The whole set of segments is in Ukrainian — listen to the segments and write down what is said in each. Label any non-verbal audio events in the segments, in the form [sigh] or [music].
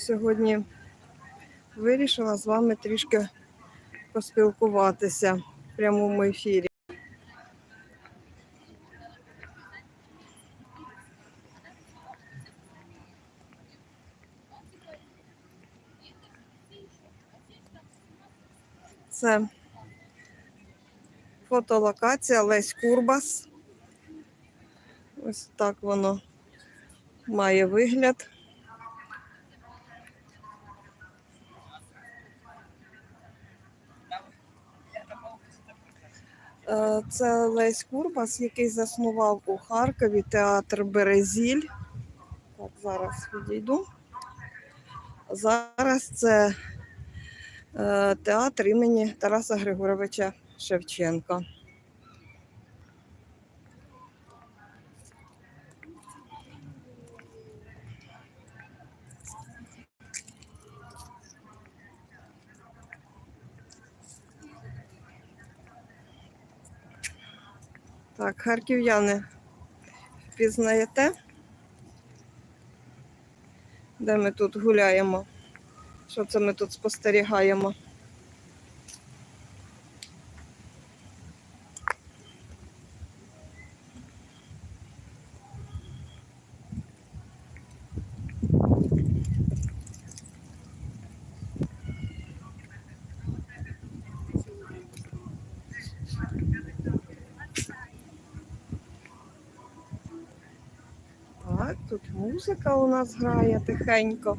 Сьогодні вирішила з вами трішки поспілкуватися в прямому ефірі. Це фотолокація Лесь Курбас. Ось так воно має вигляд. Е, Це Лесь Курбас, який заснував у Харкові театр Березіль. Так, зараз відійду. Зараз це е, театр імені Тараса Григоровича Шевченка. Так, харків'яни, впізнаєте? Де ми тут гуляємо? Що це ми тут спостерігаємо? Так, тут музика у нас грає тихенько.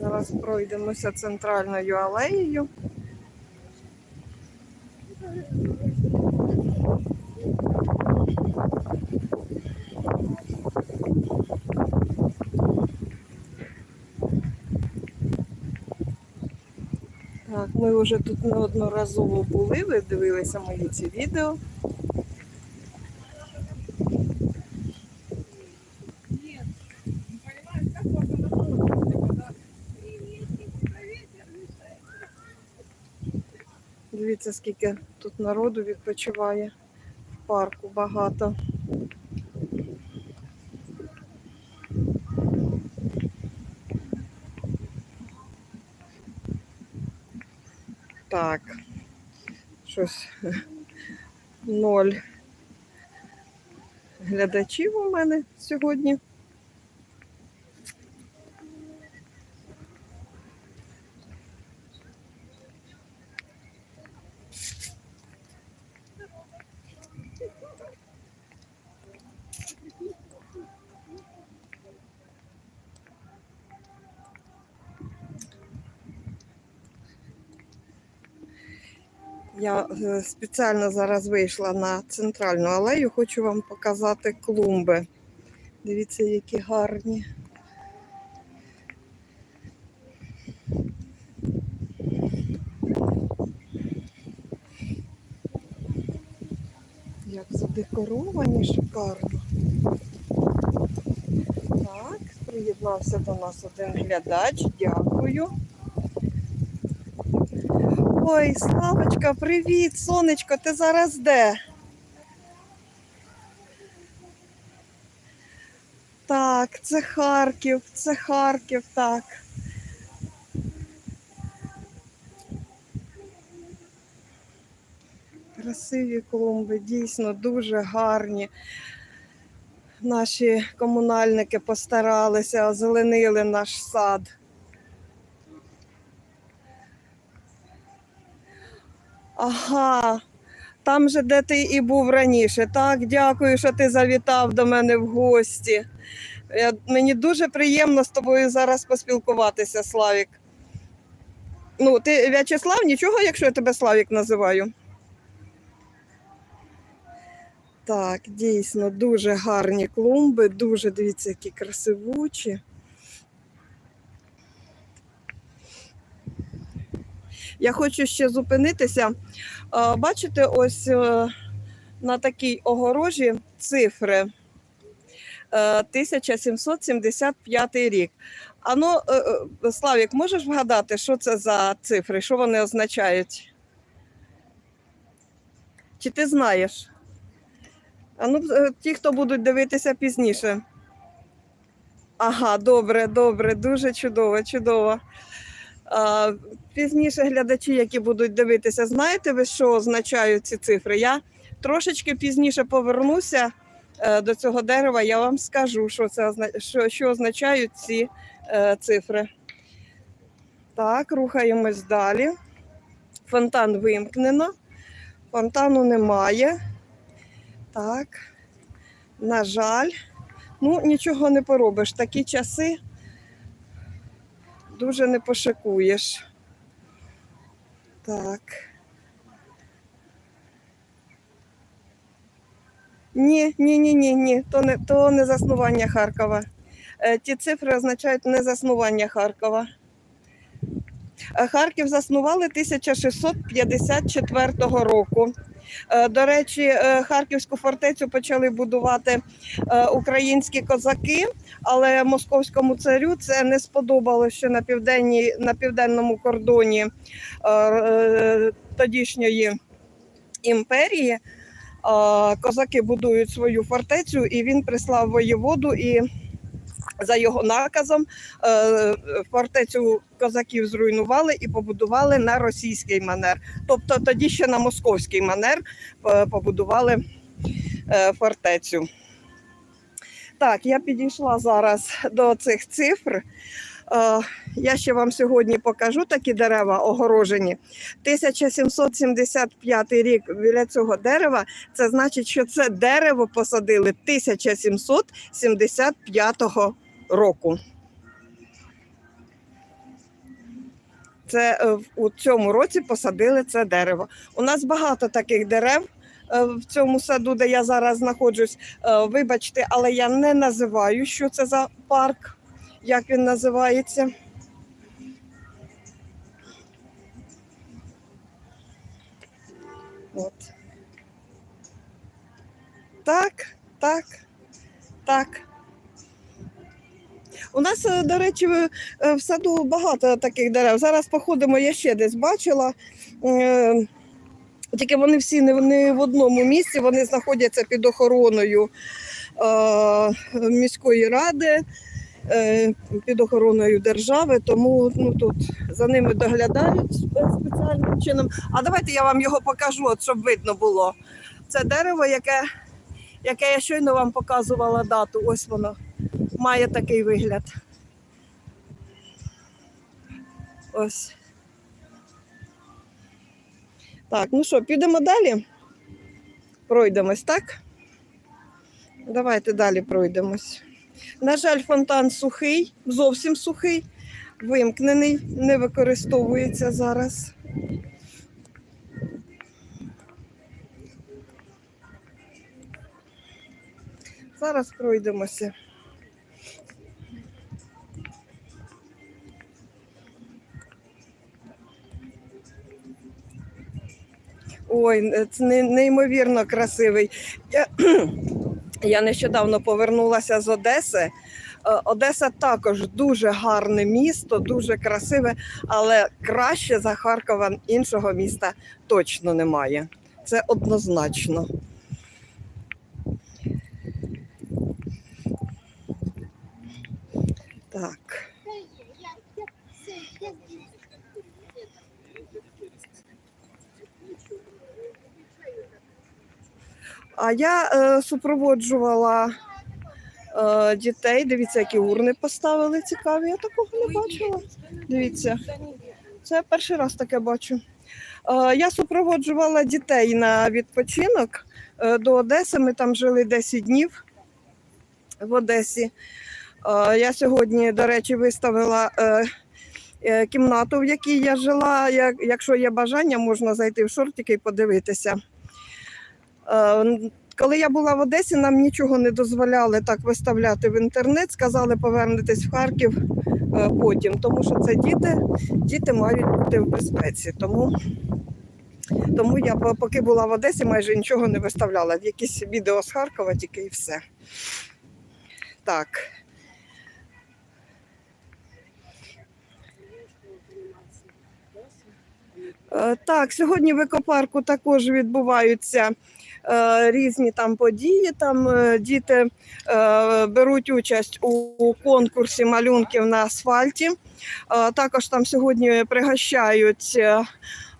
Зараз пройдемося центральною алеєю. Так, ми вже тут неодноразово були, ви дивилися мої ці відео. Дивіться, скільки тут народу відпочиває в парку багато. Так, щось ноль глядачів у мене сьогодні. Я е, спеціально зараз вийшла на центральну алею, хочу вам показати клумби. Дивіться, які гарні. Як задекоровані, шикарно. Так, приєднався до нас один глядач. Дякую. Ой, Славочка, привіт, сонечко, ти зараз де? Так, це Харків, це Харків, так. Красиві клумби, дійсно дуже гарні. Наші комунальники постаралися, озеленили наш сад. Ага, там же, де ти і був раніше. Так, дякую, що ти завітав до мене в гості. Я, мені дуже приємно з тобою зараз поспілкуватися, Славік. Ну, ти В'ячеслав, нічого, якщо я тебе Славік називаю. Так, дійсно, дуже гарні клумби, дуже дивіться, які красивучі. Я хочу ще зупинитися. Бачите, ось е, на такій огорожі цифри. е, 1775 рік. Ану, е, е, Славік, можеш вгадати, що це за цифри, що вони означають? Чи ти знаєш? А ну, е, ті, хто будуть дивитися пізніше. Ага, добре, добре, дуже чудово, чудово. А, пізніше глядачі, які будуть дивитися, знаєте ви, що означають ці цифри? Я трошечки пізніше повернуся е, до цього дерева, я вам скажу, що, це, що, що означають ці е, цифри. Так, рухаємось далі. Фонтан вимкнено, фонтану немає. Так, на жаль, ну нічого не поробиш. Такі часи дуже не пошикуєш. Так. Ні, ні, ні, ні, ні. То не, то не заснування Харкова. Е, ті цифри означають не заснування Харкова. Е, Харків заснували 1654 року. Е, До речі, е, Харківську фортецю почали будувати українські козаки, але московському царю це не сподобалося, що на, південній, на південному кордоні тодішньої імперії козаки будують свою фортецю, і він прислав воєводу і. За його наказом е, фортецю козаків зруйнували і побудували на російський манер. Тобто тоді ще на московський манер е, побудували е, фортецю. Так, я підійшла зараз до цих цифр. Я ще вам сьогодні покажу такі дерева огорожені. 1775 рік біля цього дерева. Це значить, що це дерево посадили 1775 року. Це е, у цьому році посадили це дерево. У нас багато таких дерев е, в цьому саду, де я зараз знаходжусь. Е, Вибачте, але я не називаю, що це за парк, як він називається. От. Так, так, так. У нас, е, до речі, в- е, саду багато таких дерев. Зараз походимо, я ще десь бачила. Е, Тільки вони всі не, в одному місці, вони знаходяться під охороною е, міської ради, е, під охороною держави, тому ну, тут за ними доглядають спеціальним чином. А давайте я вам його покажу, от, щоб видно було. Це дерево, яке, яке я щойно вам показувала дату. Ось воно має такий вигляд. Ось. Так, ну що, підемо далі? Пройдемось, так? Давайте далі пройдемось. На жаль, фонтан сухий, зовсім сухий, вимкнений, не використовується зараз. Зараз пройдемося. Ой, це неймовірно красивий. Я, [clears throat] я нещодавно повернулася з Одеси. Е, Одеса також дуже гарне місто, дуже красиве, але краще за Харкова іншого міста точно немає. Це однозначно. Так. А я е, супроводжувала е, дітей. Дивіться, які урни поставили цікаві. Я такого не бачила. Дивіться, це перший раз таке бачу. Е, я супроводжувала дітей на відпочинок е, до Одеси. Ми там жили 10 днів в Одесі. Е, я сьогодні, до речі, виставила. Е, е, Кімнату, в якій я жила. Якщо є бажання, можна зайти в шортики і подивитися. Е, Коли я була в Одесі, нам нічого не дозволяли так виставляти в інтернет. Сказали повернутись в Харків е, потім, тому що це діти, діти мають бути в безпеці. Тому, тому я поки була в Одесі, майже нічого не виставляла. Якісь відео з Харкова, тільки і все. так. Е, Так, сьогодні в екопарку також відбуваються різні там події. Там е, діти е, беруть участь у конкурсі малюнків на асфальті. Е, також там сьогодні пригощають е,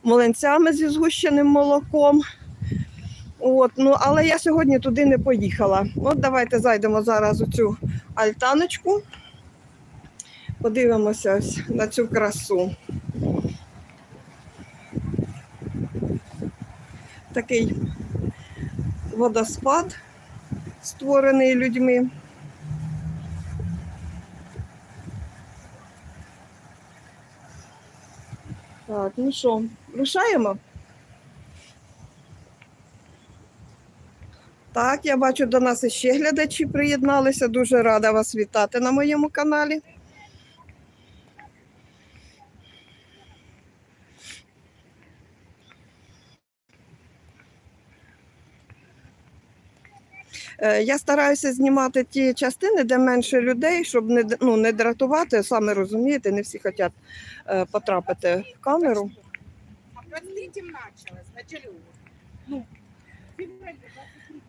млинцями зі згущеним молоком. От, ну, але я сьогодні туди не поїхала. От давайте зайдемо зараз у цю альтаночку. Подивимося ось на цю красу. Такий водоспад, створений людьми. Так, ну що, рушаємо? Так, я бачу, до нас іще глядачі приєдналися. Дуже рада вас вітати на моєму каналі. Я стараюся знімати ті частини, де менше людей, щоб не, ну, не дратувати. Саме розумієте, не всі хочуть е, потрапити в камеру. А в 23 началось, начали. В феврале 23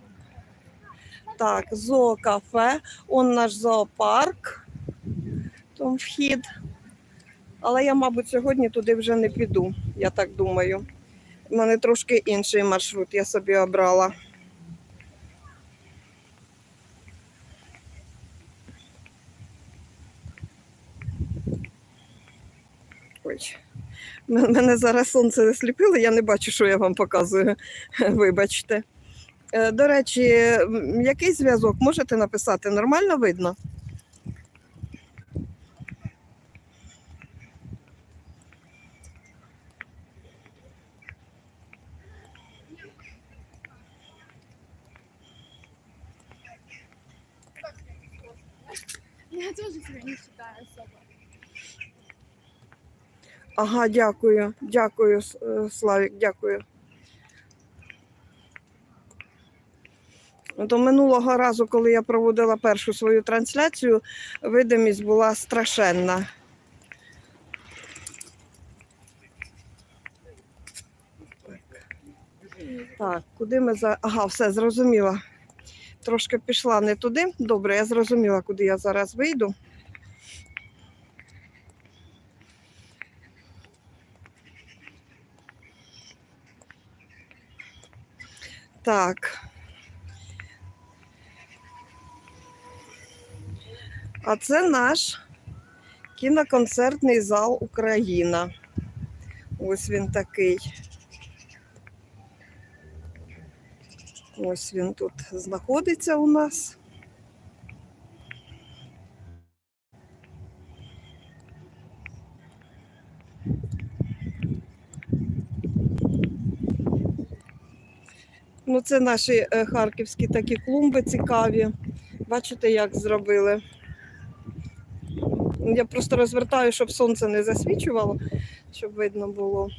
Так, зоокафе, он наш зоопарк, там вхід. Але я, мабуть, сьогодні туди вже не піду, я так думаю. У мене трошки інший маршрут я собі обрала. Ой, м- мене зараз сонце засліпило, я не бачу, що я вам показую. [laughs] Вибачте. Е, До речі, який зв'язок можете написати? Нормально видно? Я тоже Ага, дякую, дякую, е, Славік, дякую. До минулого разу, коли я проводила першу свою трансляцію, видимість була страшенна. Так, куди ми за. Ага, все зрозуміла. Трошки пішла не туди. Добре, я зрозуміла, куди я зараз вийду. Так. А це наш кіноконцертний зал Україна. Ось він такий. Ось він тут знаходиться у нас. Ну, це наші е, харківські такі клумби цікаві. Бачите, як зробили. Я просто розвертаю, щоб сонце не засвічувало, щоб видно було.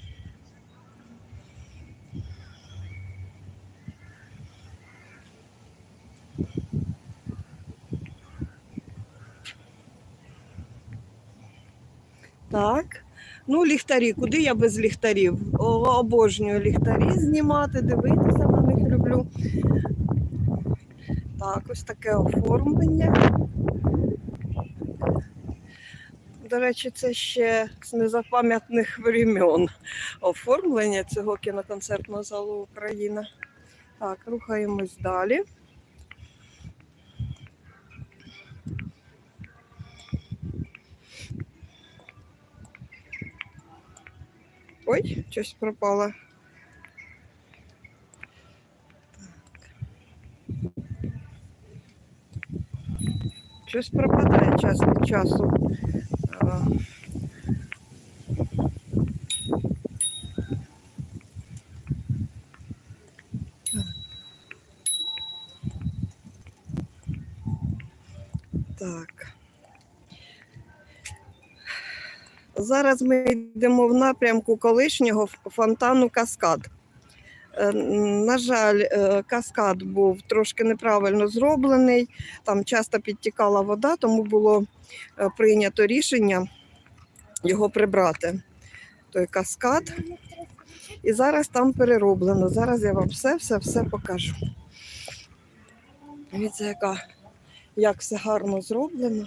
Так. Ну, ліхтарі. Куди я без ліхтарів? Обожнюю ліхтарі знімати, дивитися люблю. Так, ось таке оформлення. До речі, це ще з незапам'ятних времен оформлення цього кіноконцертного залу Україна. Так, рухаємось далі. Ой, щось пропало. Щось пропадає час від часу. Так. Зараз ми йдемо в напрямку колишнього фонтану Каскад. Е, На жаль, е, каскад був трошки неправильно зроблений, там часто підтікала вода, тому було е, прийнято рішення його прибрати. Той каскад. І зараз там перероблено. Зараз я вам все-все-все покажу. Дивіться, яка, як все гарно зроблено.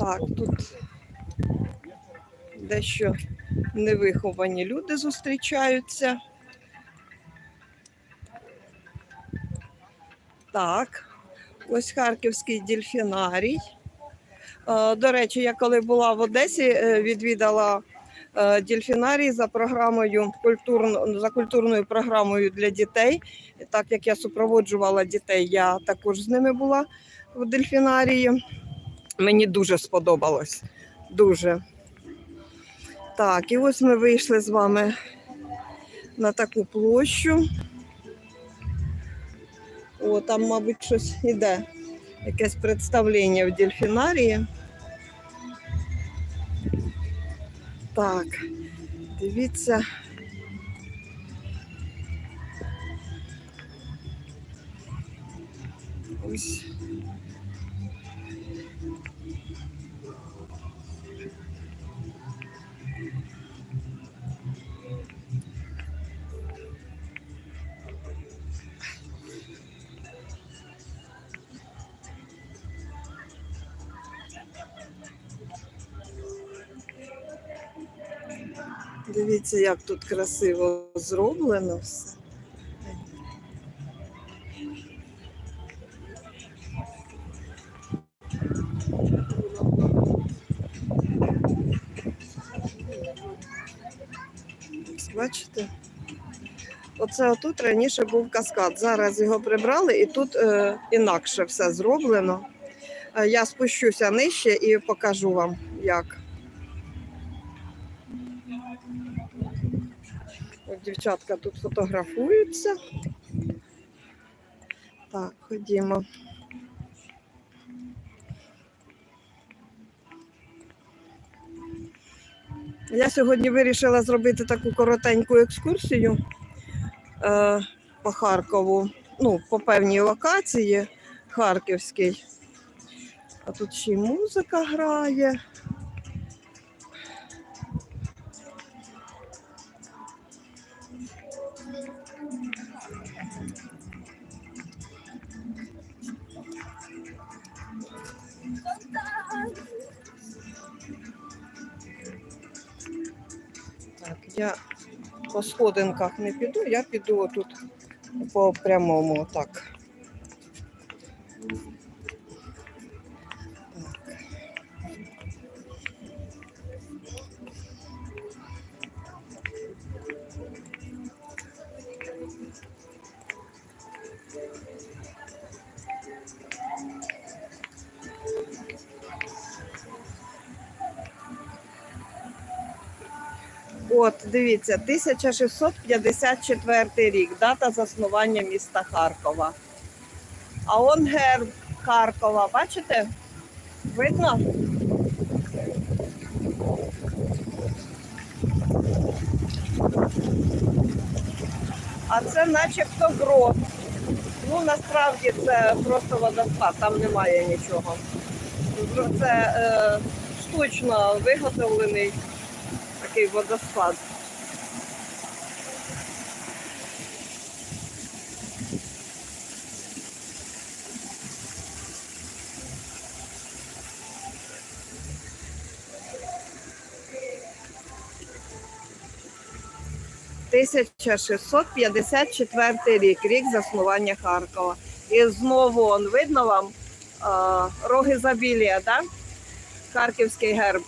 Так, тут дещо невиховані люди зустрічаються. Так, ось Харківський дельфінарій. Е, До речі, я коли була в Одесі, е, відвідала е, дельфінарій за програмою за культурною програмою для дітей. Так як я супроводжувала дітей, я також з ними була в дельфінарії. Мені дуже сподобалось. Дуже. Так, і ось ми вийшли з вами на таку площу. О, там, мабуть, щось іде. Якесь представлення в дельфінарії. Так, дивіться. Ось. Дивіться, як тут красиво зроблено все. Бачите? Оце отут раніше був каскад. Зараз його прибрали і тут е, інакше все зроблено. Е, я спущуся нижче і покажу вам, як. Дівчатка тут фотографуються. Так, ходімо. Я сьогодні вирішила зробити таку коротеньку екскурсію е, по Харкову, ну, по певній локації Харківській. А тут ще й музика грає. Я по сходинках не піду, я піду тут по прямому так. От, дивіться, 1654 рік, дата заснування міста Харкова. А он герб Харкова, бачите? Видно? А це начебто грот. Ну, насправді це просто водоспад, там немає нічого. Це е, штучно виготовлений такий водоспад. Тисяча 1654 рік, рік заснування Харкова. І знову он видно вам а, роги забілія, так? Харківський герб.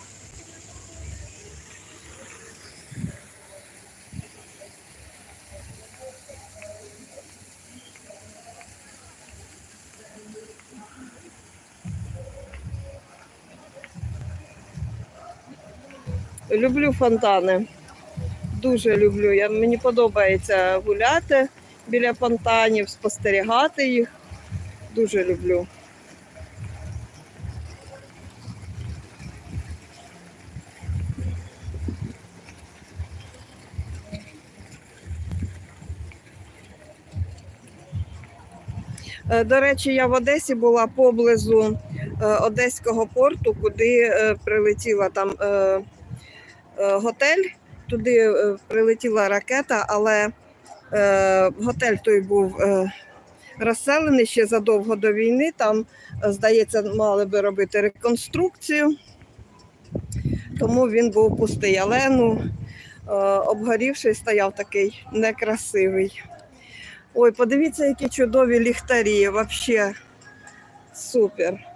Люблю фонтани. Дуже люблю. Я, мені подобається гуляти біля фонтанів, спостерігати їх. Дуже люблю. Е, До речі, я в Одесі була поблизу е, Одеського порту, куди е, прилетіла там готель. Туди е, прилетіла ракета, але е, готель той був е, розселений ще задовго до війни. Там, е, здається, мали би робити реконструкцію, тому він був пустий. Але ну, е, обгорівший стояв такий некрасивий. Ой, подивіться, які чудові ліхтарі, взагалі супер.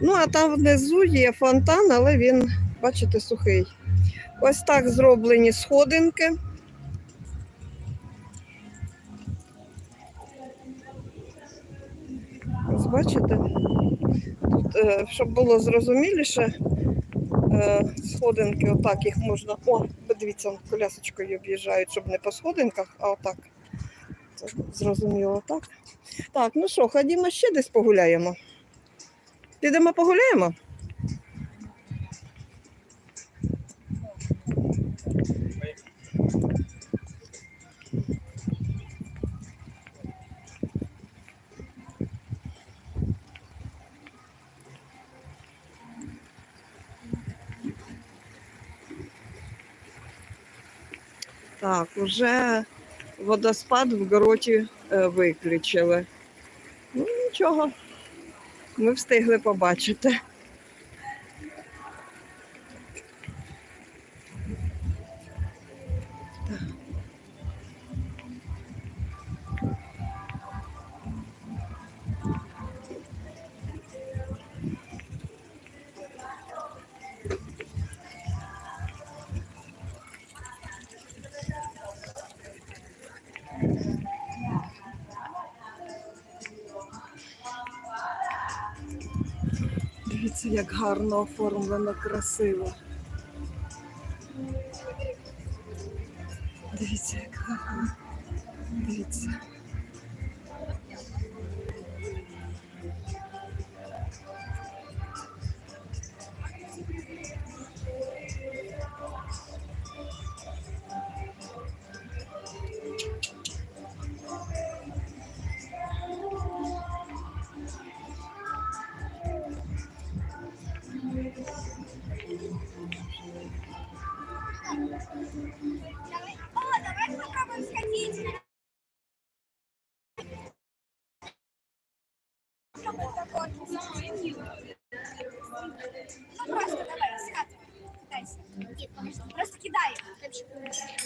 Ну, а там внизу є фонтан, але він, бачите, сухий. Ось так зроблені сходинки. Ось бачите? Тут, е, щоб було зрозуміліше, е, сходинки, отак їх можна. О, подивіться, колясочкою об'їжджають, щоб не по сходинках, а отак. Зрозуміло, так? Так, ну що, ходімо ще десь погуляємо. Підемо погуляємо? Так, уже водоспад в гроті е, виключили. Ну, нічого, ми встигли побачити. Дивіться, як гарно оформлено, красиво. Дивіться, як гарно. Дивіться.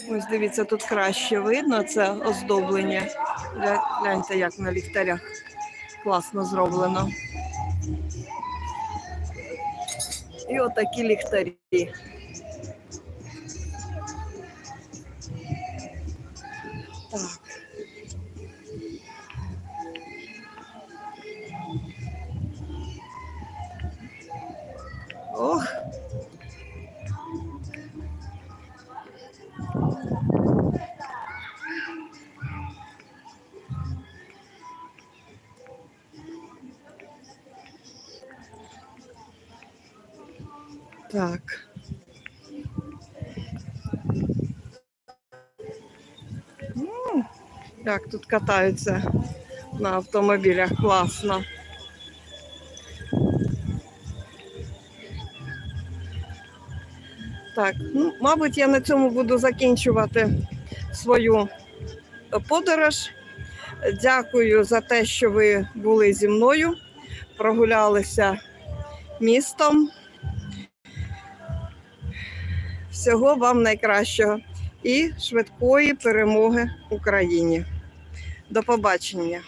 Ось дивіться, тут краще видно це оздоблення. Гляньте, як на ліхтарях класно зроблено. І отакі ліхтарі. Як тут катаються на автомобілях класно. Так, ну, мабуть, я на цьому буду закінчувати свою подорож. Дякую за те, що ви були зі мною, прогулялися містом. Всього вам найкращого і швидкої перемоги Україні. До побачення.